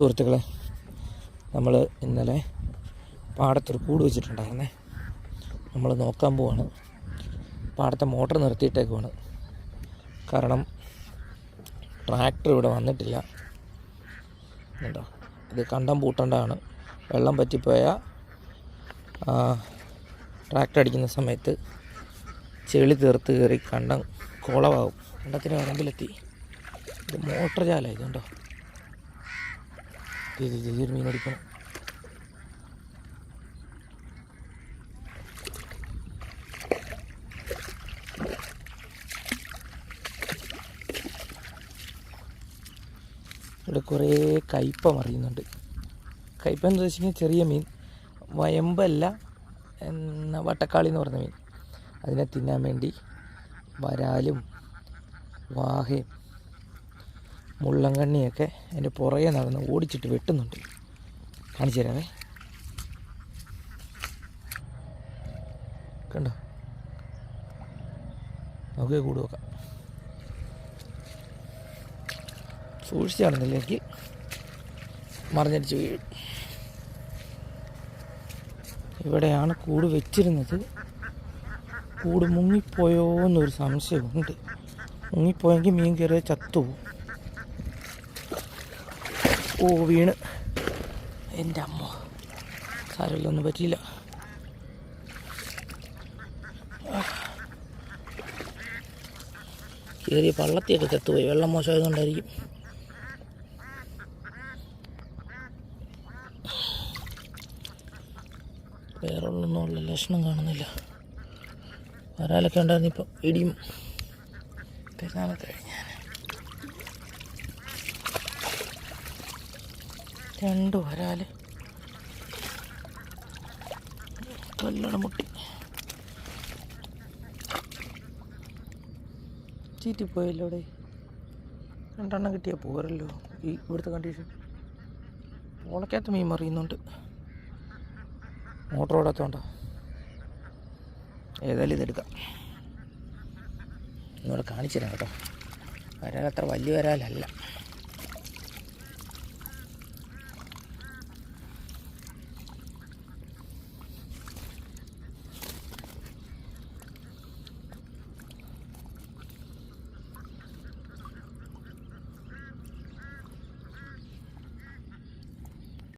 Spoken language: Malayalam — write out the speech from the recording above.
സുഹൃത്തുക്കളെ നമ്മൾ ഇന്നലെ പാടത്തൊരു കൂട് വെച്ചിട്ടുണ്ടായിരുന്നേ. നമ്മൾ നോക്കാൻ പോവാണ്. പാടത്തെ മോട്ടർ നിർത്തിയിട്ടേക്കുവാണ്. കാരണം ട്രാക്ടർ ഇവിടെ വന്നിട്ടില്ല. ഇത് കണ്ടം പൂട്ടേണ്ടതാണ്. വെള്ളം പറ്റിപ്പോയാൽ ട്രാക്ടർ അടിക്കുന്ന സമയത്ത് ചെളി തീർത്ത് കയറി കണ്ടം കുളമാകും കണ്ടത്തിന് വരമ്പിലെത്തി ഇത് മോട്ടർ ചാല ഇതുണ്ടോ ഈ മീൻ അടിക്കണം ഇവിടെ കുറേ കയ്പ മറിയുന്നുണ്ട്. കയ്പ എന്ന് വെച്ചാൽ ചെറിയ മീൻ വയമ്പല്ല എന്ന വട്ടക്കാളി എന്ന് പറഞ്ഞ മീൻ. അതിനെ തിന്നാൻ വേണ്ടി വരാലും വാഹയും മുള്ളങ്കണ്ണിയൊക്കെ അതിന്റെ പുറകെ നടന്ന് ഓടിച്ചിട്ട് വെട്ടുന്നുണ്ട്. കാണിച്ചു തരാവേ. കണ്ടോ? നമുക്ക് കൂട് നോക്കാം. സൂക്ഷിച്ചാണെന്നില്ലെങ്കിൽ മറിഞ്ഞടിച്ച് വീഴും. ഇവിടെയാണ് കൂട് വെച്ചിരുന്നത്. കൂട് മുങ്ങിപ്പോയോ എന്നൊരു സംശയമുണ്ട്. മുങ്ങിപ്പോയെങ്കിൽ മീൻ കയറിയ ചത്തുപോകും. ഓ വീണ്. എന്റെ അമ്മ സാരമില്ലൊന്നും പറ്റിയില്ല. കയറിയ പള്ളത്തിയൊക്കെ ചത്തുപോയി. വെള്ളം മോശമായതുകൊണ്ടായിരിക്കും. വേറെ ഒന്നൊന്നുള്ള ലക്ഷണം കാണുന്നില്ല. വരാലൊക്കെ ഉണ്ടായിരുന്നു ഇപ്പം ഇടിയും. പെരുന്നാളൊക്കെ കഴിഞ്ഞാൽ രണ്ട് വരാൽ നല്ലോണം മുട്ടി. ചീറ്റിപ്പോയല്ലോ അവിടെ രണ്ടെണ്ണം കിട്ടിയാൽ പോരല്ലോ ഈ ഇവിടുത്തെ കണ്ടീഷൻ ഓളക്കകത്ത് മീൻ മറിയുന്നുണ്ട്. മോട്ടർ ഓടാത്തോണ്ടോ ഏതായാലും ഇതെടുക്കാം ഇന്നിവിടെ കാണിച്ചു തരാം കേട്ടോ. വരാൽ അത്ര വലിയ വരാലല്ല.